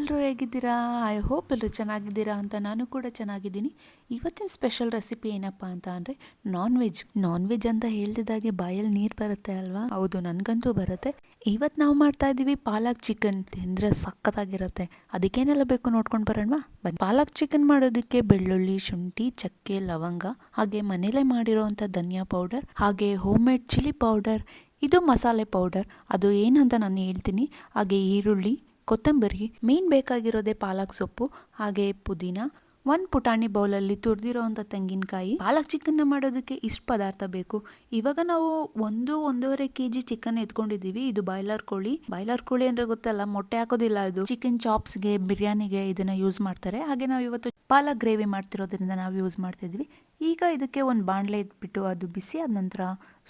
ಎಲ್ಲರೂ ಹೇಗಿದ್ದೀರಾ? I hope ಎಲ್ಲರೂ ಚೆನ್ನಾಗಿದ್ದೀರಾ ಅಂತ ನಾನು ಕೂಡ ಚೆನ್ನಾಗಿದ್ದೀನಿ. ಇವತ್ತಿನ ಸ್ಪೆಷಲ್ ರೆಸಿಪಿ ಏನಪ್ಪ ಅಂತ ಅಂದರೆ ನಾನ್ ವೆಜ್ ನಾನ್ ವೆಜ್ ಅಂತ ಹೇಳ್ದಿದ್ದಾಗೆ ಬಾಯಲ್ಲಿ ನೀರು ಬರುತ್ತೆ ಅಲ್ವಾ? ಹೌದು, ನನಗಂತೂ ಬರುತ್ತೆ. ಇವತ್ತು ನಾವು ಮಾಡ್ತಾ ಇದ್ದೀವಿ ಪಾಲಕ್ ಚಿಕನ್ ತಿಂದರೆ ಸಖತ್ತಾಗಿರುತ್ತೆ. ಅದಕ್ಕೇನೆಲ್ಲ ಬೇಕು ನೋಡ್ಕೊಂಡು ಬರೋಣವಾ? ಬನ್ನಿ. ಪಾಲಕ್ ಚಿಕನ್ ಮಾಡೋದಕ್ಕೆ ಬೆಳ್ಳುಳ್ಳಿ, ಶುಂಠಿ, ಚಕ್ಕೆ, ಲವಂಗ, ಹಾಗೆ ಮನೇಲೆ ಮಾಡಿರೋವಂಥ ಧನಿಯಾ ಪೌಡರ್ ಹಾಗೆ ಹೋಮ್ ಮೇಡ್ ಚಿಲ್ಲಿ ಪೌಡರ್ ಇದು ಮಸಾಲೆ ಪೌಡರ್ ಅದು ಏನಂತ ನಾನು ಹೇಳ್ತೀನಿ. ಹಾಗೆ ಈರುಳ್ಳಿ ಕೊತ್ತಂಬರಿ, ಮೇನ್ ಬೇಕಾಗಿರೋದೇ ಪಾಲಕ್ ಸೊಪ್ಪು, ಹಾಗೆ ಪುದೀನ, ಒಂದು ಪುಟಾಣಿ ಬೌಲಲ್ಲಿ ತುರಿದಿರೋವಂಥ ತೆಂಗಿನಕಾಯಿ. ಪಾಲಕ್ ಚಿಕನ್ನ ಮಾಡೋದಕ್ಕೆ ಇಷ್ಟು ಪದಾರ್ಥ ಬೇಕು. ಇವಾಗ ನಾವು ಒಂದು, ಒಂದೂವರೆ ಕೆ ಜಿ ಚಿಕನ್ ಎತ್ಕೊಂಡಿದ್ದೀವಿ. ಇದು ಬಾಯ್ಲರ್ ಕೋಳಿ. ಬಾಯ್ಲರ್ ಕೋಳಿ ಅಂದ್ರೆ ಗೊತ್ತಲ್ಲ, ಮೊಟ್ಟೆ ಹಾಕೋದಿಲ್ಲ ಇದು ಚಿಕನ್ ಚಾಪ್ಸ್ಗೆ, ಬಿರಿಯಾನಿಗೆ ಇದನ್ನ ಯೂಸ್ ಮಾಡ್ತಾರೆ. ಹಾಗೆ ನಾವು ಇವತ್ತು ಪಾಲಕ್ ಗ್ರೇವಿ ಮಾಡ್ತಿರೋದ್ರಿಂದ ನಾವು ಯೂಸ್ ಮಾಡ್ತಿದ್ವಿ. ಈಗ ಇದಕ್ಕೆ ಒಂದು ಬಾಣಲೆ ಇದ್ಬಿಟ್ಟು ಅದು ಬಿಸಿ ಆದ ನಂತರ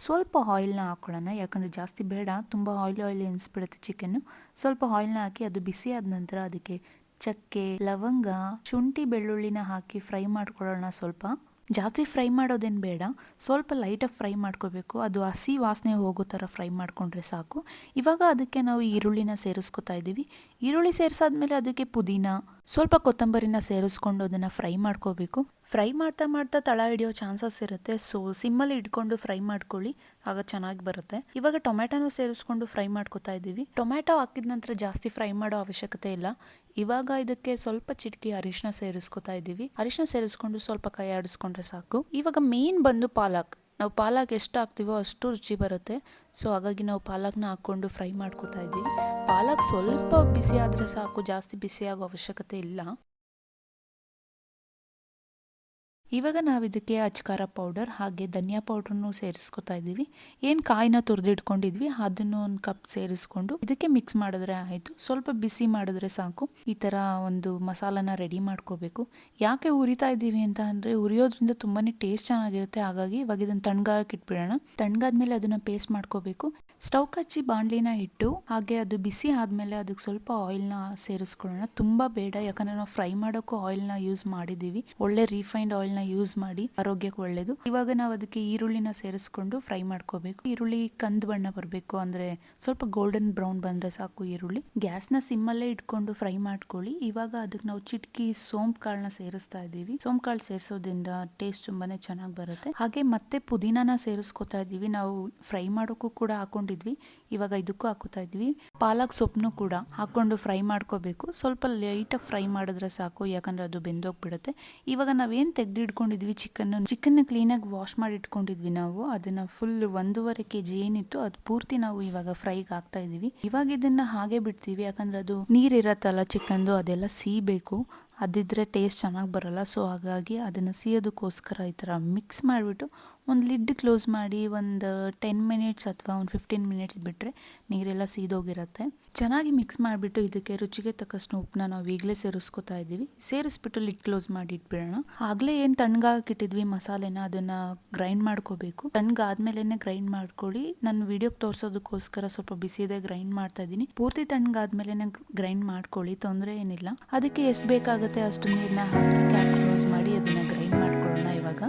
ಸ್ವಲ್ಪ ಆಯಿಲ್ನ ಹಾಕ್ಕೊಳ್ಳೋಣ ಯಾಕಂದರೆ ಜಾಸ್ತಿ ಬೇಡ, ತುಂಬ ಆಯಿಲ್ ಆಯಿಲ್ ಎನಿಸ್ಬಿಡುತ್ತೆ ಚಿಕನ್ನು ಸ್ವಲ್ಪ ಆಯಿಲ್ನ ಹಾಕಿ ಅದು ಬಿಸಿ ಆದ ನಂತರ ಅದಕ್ಕೆ ಚಕ್ಕೆ, ಲವಂಗ, ಶುಂಠಿ, ಬೆಳ್ಳುಳ್ಳಿನ ಹಾಕಿ ಫ್ರೈ ಮಾಡ್ಕೊಳ್ಳೋಣ ಸ್ವಲ್ಪ. ಜಾಸ್ತಿ ಫ್ರೈ ಮಾಡೋದೇನು ಬೇಡ, ಸ್ವಲ್ಪ ಲೈಟಾಗಿ ಫ್ರೈ ಮಾಡ್ಕೋಬೇಕು. ಅದು ಹಸಿ ವಾಸನೆ ಹೋಗೋ ಥರ ಫ್ರೈ ಮಾಡಿಕೊಂಡ್ರೆ ಸಾಕು. ಇವಾಗ ಅದಕ್ಕೆ ನಾವು ಈರುಳ್ಳಿನ ಸೇರಿಸ್ಕೊತಾ ಇದ್ದೀವಿ. ಈರುಳ್ಳಿ ಸೇರಿಸಾದ್ಮೇಲೆ ಅದಕ್ಕೆ ಪುದೀನ ಸ್ವಲ್ಪ ಕೊತ್ತಂಬರಿನ ಸೇರಿಸ್ಕೊಂಡು ಅದನ್ನು ಫ್ರೈ ಮಾಡ್ಕೋಬೇಕು. ಫ್ರೈ ಮಾಡ್ತಾ ಮಾಡ್ತಾ ತಳ ಹಿಡಿಯೋ ಚಾನ್ಸಸ್ ಇರುತ್ತೆ. ಸೊ ಸಿಮ್ಮಲ್ಲಿ ಇಟ್ಕೊಂಡು ಫ್ರೈ ಮಾಡ್ಕೊಳ್ಳಿ. ಆಗ ಚೆನ್ನಾಗಿ ಬರುತ್ತೆ. ಇವಾಗ ಟೊಮೆಟೊನೂ ಸೇರಿಸ್ಕೊಂಡು ಫ್ರೈ ಮಾಡ್ಕೊತಾ ಇದ್ದೀವಿ ಟೊಮೆಟೊ ಹಾಕಿದ ನಂತರ ಜಾಸ್ತಿ ಫ್ರೈ ಮಾಡೋ ಅವಶ್ಯಕತೆ ಇಲ್ಲ. ಇವಾಗ ಇದಕ್ಕೆ ಸ್ವಲ್ಪ ಚಿಟಕಿ ಅರಿಶಿನ ಸೇರಿಸ್ಕೊತಾ ಇದ್ದೀವಿ ಅರಿಶಿನ ಸೇರಿಸ್ಕೊಂಡು ಸ್ವಲ್ಪ ಕೈ ಆಡಿಸ್ಕೊಂಡ್ರೆ ಸಾಕು. ಇವಾಗ ಮೇನ್ ಬಂದು ಪಾಲಕ್. ನಾವು ಪಾಲಕ್ ಎಷ್ಟು ಹಾಕ್ತೀವೋ ಅಷ್ಟು ರುಚಿ ಬರುತ್ತೆ. ಸೊ ಹಾಗಾಗಿ ನಾವು ಪಾಲಕ್ನ ಹಾಕ್ಕೊಂಡು ಫ್ರೈ ಮಾಡ್ಕೊತಾ ಇದ್ದೀವಿ ಪಾಲಕ್ ಸ್ವಲ್ಪ ಬಿಸಿ ಆದರೆ ಸಾಕು ಜಾಸ್ತಿ ಬಿಸಿಯಾಗೋ ಅವಶ್ಯಕತೆ ಇಲ್ಲ. ಇವಾಗ ನಾವು ಇದಕ್ಕೆ ಅಚ್ಕಾರ ಪೌಡರ್ ಹಾಗೆ ಧನಿಯಾ ಪೌಡ್ರನ್ನು ಸೇರಿಸ್ಕೊತಾ ಇದ್ದೀವಿ. ಏನು ಕಾಯಿನ ತುರಿದಿಟ್ಕೊಂಡಿದ್ವಿ, ಅದನ್ನು ಒಂದು ಕಪ್ ಸೇರಿಸ್ಕೊಂಡು ಇದಕ್ಕೆ ಮಿಕ್ಸ್ ಮಾಡಿದ್ರೆ ಆಯಿತು. ಸ್ವಲ್ಪ ಬಿಸಿ ಮಾಡಿದ್ರೆ ಸಾಕು. ಈ ಥರ ಒಂದು ಮಸಾಲಾನ ರೆಡಿ ಮಾಡ್ಕೋಬೇಕು. ಯಾಕೆ ಉರಿತಾ ಇದ್ದೀವಿ ಅಂತ ಅಂದರೆ ಉರಿಯೋದ್ರಿಂದ ತುಂಬಾ ಟೇಸ್ಟ್ ಚೆನ್ನಾಗಿರುತ್ತೆ. ಹಾಗಾಗಿ ಇವಾಗ ಇದನ್ನು ತಣ್ಣಗಾಗಕ್ಕೆ ಇಟ್ಬಿಡೋಣ. ತಣ್ಣಗಾದ್ಮೇಲೆ ಅದನ್ನು ಪೇಸ್ಟ್ ಮಾಡ್ಕೋಬೇಕು. ಸ್ಟವ್ ಕಚ್ಚಿ ಬಾಣಲಿನ ಇಟ್ಟು, ಹಾಗೆ ಅದು ಬಿಸಿ ಆದಮೇಲೆ ಅದಕ್ಕೆ ಸ್ವಲ್ಪ ಆಯಿಲ್ನ ಸೇರಿಸ್ಕೊಳ್ಳೋಣ. ತುಂಬ ಬೇಡ, ಯಾಕಂದರೆ ನಾವು ಫ್ರೈ ಮಾಡೋಕ್ಕೂ ಆಯಿಲ್ನ ಯೂಸ್ ಮಾಡಿದ್ದೀವಿ. ಒಳ್ಳೆ ರಿಫೈನ್ಡ್ ಆಯಿಲ್ನ ಯೂಸ್ ಮಾಡಿ ಆರೋಗ್ಯಕ್ಕೆ ಒಳ್ಳೇದು. ಇವಾಗ ನಾವು ಅದಕ್ಕೆ ಈರುಳ್ಳಿನ ಸೇರಿಸ್ಕೊಂಡು ಫ್ರೈ ಮಾಡ್ಕೋಬೇಕು. ಈರುಳ್ಳಿ ಕಂದು ಬಣ್ಣ ಬರಬೇಕು ಅಂದ್ರೆ ಸ್ವಲ್ಪ ಗೋಲ್ಡನ್ ಬ್ರೌನ್ ಬಂದ್ರೆ ಸಾಕು ಈರುಳ್ಳಿ. ಗ್ಯಾಸ್ನ ಸಿಮ್ಮಲ್ಲೇ ಇಟ್ಕೊಂಡು ಫ್ರೈ ಮಾಡ್ಕೊಳ್ಳಿ. ಇವಾಗ ಅದಕ್ಕೆ ನಾವು ಚಿಟ್ಕಿ ಸೋಂಪು ಕಾಳನ್ನ ಸೇರಿಸ್ತಾ ಇದ್ದೀವಿ. ಸೋಂಪು ಕಾಳು ಸೇರಿಸೋದ್ರಿಂದ ಟೇಸ್ಟ್ ತುಂಬಾನೇ ಚೆನ್ನಾಗಿ ಬರುತ್ತೆ. ಹಾಗೆ ಮತ್ತೆ ಪುದೀನಾನ ಸೇರಿಸ್ಕೊತಾ ಇದ್ದೀವಿ. ನಾವು ಫ್ರೈ ಮಾಡೋಕ್ಕೂ ಕೂಡ ಹಾಕೊಂಡಿದ್ವಿ. ಇವಾಗ ಇದಕ್ಕೂ ಹಾಕುತ್ತಾ ಇದ್ವಿ. ಪಾಲಕ್ ಸೊಪ್ಪನ್ನು ಕೂಡ ಹಾಕೊಂಡು ಫ್ರೈ ಮಾಡ್ಕೋಬೇಕು. ಸ್ವಲ್ಪ ಲೈಟಾಗಿ ಫ್ರೈ ಮಾಡಿದ್ರೆ ಸಾಕು, ಯಾಕಂದರೆ ಅದು ಬೆಂದೋಗ್ಬಿಡುತ್ತೆ. ಇವಾಗ ನಾವೇನು ತೆಗೆದಿಟ್ಕೊಂಡಿದ್ವಿ ಚಿಕನ್ನು? ಚಿಕನ್ನ ಕ್ಲೀನಾಗಿ ವಾಶ್ ಮಾಡಿ ಇಟ್ಕೊಂಡಿದ್ವಿ ನಾವು. ಅದನ್ನು ಫುಲ್ ಒಂದೂವರೆ ಕೆ ಜಿ ಏನಿತ್ತು, ಅದು ಪೂರ್ತಿ ನಾವು ಇವಾಗ ಫ್ರೈಗೆ ಹಾಕ್ತಾ ಇದ್ದೀವಿ ಇವಾಗ ಇದನ್ನು ಹಾಗೆ ಬಿಡ್ತೀವಿ, ಯಾಕಂದರೆ ಅದು ನೀರಿರತ್ತಲ್ಲ ಚಿಕನ್ದು, ಅದೆಲ್ಲ ಸೀಬೇಕು. ಅದಿದ್ರೆ ಟೇಸ್ಟ್ ಚೆನ್ನಾಗಿ ಬರೋಲ್ಲ. ಸೊ ಹಾಗಾಗಿ ಅದನ್ನು ಸಿಯೋದಕ್ಕೋಸ್ಕರ ಈ ಥರ ಮಿಕ್ಸ್ ಮಾಡಿಬಿಟ್ಟು ಒಂದು ಲಿಡ್ ಕ್ಲೋಸ್ ಮಾಡಿ ಒಂದು ಟೆನ್ ಮಿನಿಟ್ಸ್ ಅಥವಾ ಒಂದು ಫಿಫ್ಟೀನ್ ಮಿನಿಟ್ಸ್ ಬಿಟ್ಟರೆ ನೀರೆಲ್ಲ ಸೀದೋಗಿರುತ್ತೆ. ಚೆನ್ನಾಗಿ ಮಿಕ್ಸ್ ಮಾಡಿಬಿಟ್ಟು ಇದಕ್ಕೆ ರುಚಿಗೆ ತಕ್ಕಷ್ಟು ಉಪ್ಪನ್ನ ನಾವು ಈಗಲೇ ಸೇರಿಸ್ಕೊತಾ ಇದ್ದೀವಿ. ಸೇರಿಸ್ಬಿಟ್ಟು ಲಿಡ್ ಕ್ಲೋಸ್ ಮಾಡಿ ಇಟ್ಬಿಡೋಣ. ಆಗಲೇ ಏನು ತಣ್ಣಗಾಕಿಟ್ಟಿದ್ವಿ ಮಸಾಲೆನ, ಅದನ್ನು ಗ್ರೈಂಡ್ ಮಾಡ್ಕೋಬೇಕು. ತಣ್ಣಗಾದ್ಮೇಲೆ ಗ್ರೈಂಡ್ ಮಾಡ್ಕೊಳ್ಳಿ. ನಾನು ವಿಡಿಯೋಗೆ ತೋರಿಸೋದಕ್ಕೋಸ್ಕರ ಸ್ವಲ್ಪ ಬಿಸಿದೆ ಗ್ರೈಂಡ್ ಮಾಡ್ತಾ ಇದ್ದೀನಿ. ಪೂರ್ತಿ ತಣ್ಣಗಾದ್ಮೇಲೆ ಗ್ರೈಂಡ್ ಮಾಡ್ಕೊಳ್ಳಿ, ತೊಂದರೆ ಏನಿಲ್ಲ. ಅದಕ್ಕೆ ಎಷ್ಟು ಬೇಕಾಗುತ್ತೆ ಅಷ್ಟು ನೀರನ್ನ ಹಾಕಿ ಕ್ಯಾಪ್ ಕ್ಲೋಸ್ ಮಾಡಿ ಅದನ್ನು ಗ್ರೈಂಡ್ ಮಾಡ್ಕೊಳ್ಳೋಣ ಇವಾಗ.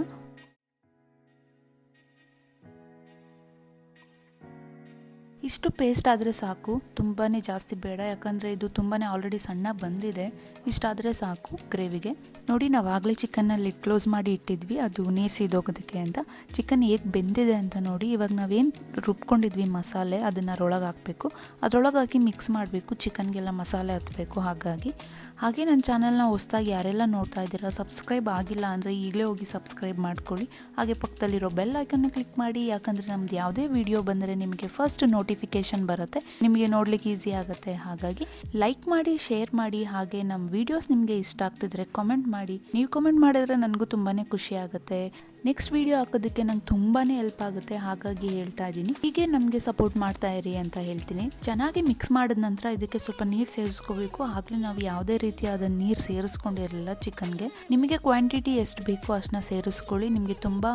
ಇಷ್ಟು ಪೇಸ್ಟ್ ಆದರೆ ಸಾಕು ತುಂಬಾ ಜಾಸ್ತಿ ಬೇಡ. ಯಾಕಂದರೆ ಇದು ತುಂಬಾ ಆಲ್ರೆಡಿ ಸಣ್ಣ ಬಂದಿದೆ. ಇಷ್ಟಾದರೆ ಸಾಕು ಗ್ರೇವಿಗೆ ನೋಡಿ, ನಾವು ಆಗಲೇ ಚಿಕನ್ನಲ್ಲಿ ಕ್ಲೋಸ್ ಮಾಡಿ ಇಟ್ಟಿದ್ವಿ. ಅದು ನೀರು ಅಂತ. ಚಿಕನ್ ಹೇಗೆ ಬೆಂದಿದೆ ಅಂತ ನೋಡಿ, ಇವಾಗ ನಾವೇನು ರುಬ್ಕೊಂಡಿದ್ವಿ ಮಸಾಲೆ, ಅದನ್ನು ಅದರೊಳಗೆ ಹಾಕಬೇಕು. ಅದರೊಳಗೆ ಹಾಕಿ ಮಿಕ್ಸ್ ಮಾಡಬೇಕು ಚಿಕನ್ಗೆಲ್ಲ ಮಸಾಲೆ ಹತ್ತಬೇಕು ಹಾಗಾಗಿ. ಹಾಗೆ ನನ್ನ ಚಾನಲ್ನ ಹೊಸ್ದಾಗಿ ಯಾರೆಲ್ಲ ನೋಡ್ತಾ ಇದ್ದೀರಾ, ಸಬ್ಸ್ಕ್ರೈಬ್ ಆಗಿಲ್ಲ ಅಂದರೆ ಈಗಲೇ ಹೋಗಿ ಸಬ್ಸ್ಕ್ರೈಬ್ ಮಾಡ್ಕೊಳ್ಳಿ. ಹಾಗೆ ಪಕ್ಕದಲ್ಲಿರೋ ಬೆಲ್ ಐಕನ್ನ ಕ್ಲಿಕ್ ಮಾಡಿ, ಯಾಕಂದರೆ ನಮ್ದು ಯಾವುದೇ ವಿಡಿಯೋ ಬಂದರೆ ನಿಮಗೆ ಫಸ್ಟ್ ನೋಟಿಫಿಕೇಶನ್ ಬರುತ್ತೆ, ನಿಮಗೆ ನೋಡ್ಲಿಕ್ಕೆ ಈಸಿ ಆಗುತ್ತೆ. ಹಾಗಾಗಿ ಲೈಕ್ ಮಾಡಿ, ಶೇರ್ ಮಾಡಿ, ಹಾಗೆ ನಮ್ಮ ವಿಡಿಯೋಸ್ ನಿಮಗೆ ಇಷ್ಟ ಆಗ್ತಿದ್ರೆ ಕಮೆಂಟ್ ಮಾಡಿ. ನೀವು ಕಮೆಂಟ್ ಮಾಡಿದ್ರೆ ನನಗೂ ತುಂಬಾ ಖುಷಿ ಆಗುತ್ತೆ. ನೆಕ್ಸ್ಟ್ ವಿಡಿಯೋ ಹಾಕೋದಕ್ಕೆ ನಂಗೆ ತುಂಬಾ ಹೆಲ್ಪ್ ಆಗುತ್ತೆ, ಹಾಗಾಗಿ ಹೇಳ್ತಾ ಇದ್ದೀನಿ. ಹೀಗೆ ನಮಗೆ ಸಪೋರ್ಟ್ ಮಾಡ್ತಾ ಇರಿ ಅಂತ ಹೇಳ್ತೀನಿ. ಚೆನ್ನಾಗಿ ಮಿಕ್ಸ್ ಮಾಡಿದ ನಂತರ ಇದಕ್ಕೆ ಸ್ವಲ್ಪ ನೀರು ಸೇರಿಸ್ಕೋಬೇಕು. ಆಗಲೇ ನಾವು ಯಾವುದೇ ರೀತಿಯಾದ ನೀರು ಸೇರಿಸ್ಕೊಂಡಿರಲಿಲ್ಲ ಚಿಕನ್ಗೆ. ನಿಮಗೆ ಕ್ವಾಂಟಿಟಿ ಎಷ್ಟು ಬೇಕೋ ಅಷ್ಟನ್ನ ಸೇರಿಸ್ಕೊಳ್ಳಿ. ನಿಮಗೆ ತುಂಬ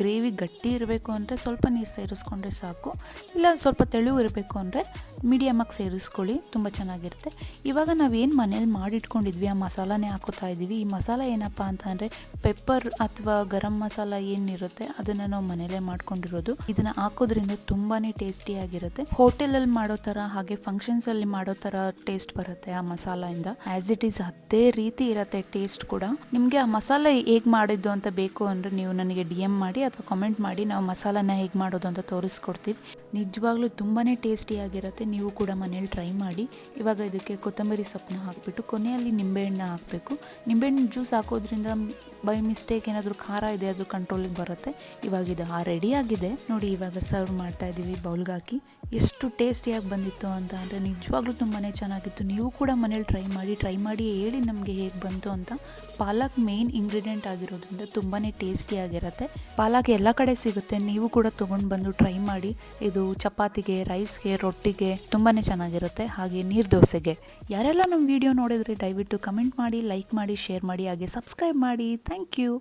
ಗ್ರೇವಿ ಗಟ್ಟಿ ಇರಬೇಕು ಅಂದರೆ ಸ್ವಲ್ಪ ನೀರು ಸೇರಿಸ್ಕೊಂಡ್ರೆ ಸಾಕು. ಇಲ್ಲ, ಸ್ವಲ್ಪ ತೆಳು ಇರಬೇಕು ಅಂದರೆ ಮೀಡಿಯಮಾಗಿ ಸೇರಿಸ್ಕೊಳ್ಳಿ, ತುಂಬ ಚೆನ್ನಾಗಿರುತ್ತೆ. ಇವಾಗ ನಾವೇನು ಮನೇಲಿ ಮಾಡಿಟ್ಕೊಂಡಿದ್ವಿ, ಆ ಮಸಾಲಾನೇ ಹಾಕೋತಾ ಇದ್ದೀವಿ. ಈ ಮಸಾಲ ಏನಪ್ಪ ಅಂತ ಅಂದರೆ, ಪೆಪ್ಪರ್ ಅಥವಾ ಗರಂ ಮಸಾಲ ಏನಿರುತ್ತೆ, ಅದನ್ನು ನಾವು ಮನೇಲೇ ಮಾಡ್ಕೊಂಡಿರೋದು. ಇದನ್ನು ಹಾಕೋದ್ರಿಂದ ತುಂಬಾ ಟೇಸ್ಟಿಯಾಗಿರುತ್ತೆ ಹೋಟೆಲಲ್ಲಿ ಮಾಡೋ ಥರ, ಹಾಗೆ ಫಂಕ್ಷನ್ಸಲ್ಲಿ ಮಾಡೋ ಥರ ಟೇಸ್ಟ್ ಬರುತ್ತೆ ಆ ಮಸಾಲೆಯಿಂದ. ಆ್ಯಸ್ ಇಟ್ ಈಸ್ ಅದೇ ರೀತಿ ಇರುತ್ತೆ ಟೇಸ್ಟ್ ಕೂಡ. ನಿಮಗೆ ಆ ಮಸಾಲೆ ಹೇಗೆ ಮಾಡಿದ್ದು ಅಂತ ಬೇಕು ಅಂದರೆ, ನೀವು ನನಗೆ ಡಿ ಎಂ ಮಾಡಿ ಅಥವಾ ಕಮೆಂಟ್ ಮಾಡಿ, ನಾವು ಮಸಾಲಾನ ಹೇಗೆ ಮಾಡೋದು ಅಂತ ತೋರಿಸ್ಕೊಡ್ತೀವಿ. ನಿಜವಾಗ್ಲೂ ತುಂಬಾ ಟೇಸ್ಟಿಯಾಗಿರುತ್ತೆ ನೀವು ಕೂಡ ಮನೇಲಿ ಟ್ರೈ ಮಾಡಿ. ಇವಾಗ ಇದಕ್ಕೆ ಕೊತ್ತಂಬರಿ ಸೊಪ್ಪನ್ನ ಹಾಕಿಬಿಟ್ಟು ಕೊನೆಯಲ್ಲಿ ನಿಂಬೆಹಣ್ಣು ಹಾಕಬೇಕು. ನಿಂಬೆಹಣ್ಣು ಜ್ಯೂಸ್ ಹಾಕೋದ್ರಿಂದ ಬೈ ಮಿಸ್ಟೇಕ್ ಏನಾದರೂ ಖಾರ ಇದೆ, ಅದು ಕಂಟ್ರೋಲಿಗೆ ಬರುತ್ತೆ. ಇವಾಗ ಇದು ಆ ರೆಡಿಯಾಗಿದೆ ನೋಡಿ, ಇವಾಗ ಸರ್ವ್ ಮಾಡ್ತಾ ಇದ್ದೀವಿ ಬೌಲ್ಗೆ ಹಾಕಿ. ಎಷ್ಟು ಟೇಸ್ಟಿಯಾಗಿ ಬಂದಿತ್ತು ಅಂತ ಅಂದರೆ ನಿಜವಾಗ್ಲೂ ತುಂಬಾ ಚೆನ್ನಾಗಿತ್ತು. ನೀವು ಕೂಡ ಮನೇಲಿ ಟ್ರೈ ಮಾಡಿ ಟ್ರೈ ಮಾಡಿ ಹೇಳಿ ನಮಗೆ ಹೇಗೆ ಬಂತು ಅಂತ ಪಾಲಕ್ ಮೇನ್ ಇಂಗ್ರೀಡಿಯೆಂಟ್ ಆಗಿರೋದ್ರಿಂದ ತುಂಬಾ ಟೇಸ್ಟಿಯಾಗಿರುತ್ತೆ ಪಾಲಕ್ ಎಲ್ಲ ಕಡೆ ಸಿಗುತ್ತೆ. ನೀವು ಕೂಡ ತೊಗೊಂಡು ಬಂದು ಟ್ರೈ ಮಾಡಿ. ಇದು ಚಪಾತಿಗೆ ರೈಸ್ಗೆ ರೊಟ್ಟಿಗೆ ತುಂಬಾ ಚೆನ್ನಾಗಿರುತ್ತೆ. ಹಾಗೆ ನೀರು ದೋಸೆಗೆ. ಯಾರೆಲ್ಲ ನಮ್ಮ ವಿಡಿಯೋ ನೋಡಿದ್ರೆ ದಯವಿಟ್ಟು ಕಮೆಂಟ್ ಮಾಡಿ ಲೈಕ್ ಮಾಡಿ ಶೇರ್ ಮಾಡಿ, ಹಾಗೆ ಸಬ್ಸ್ಕ್ರೈಬ್ ಮಾಡಿ. Thank you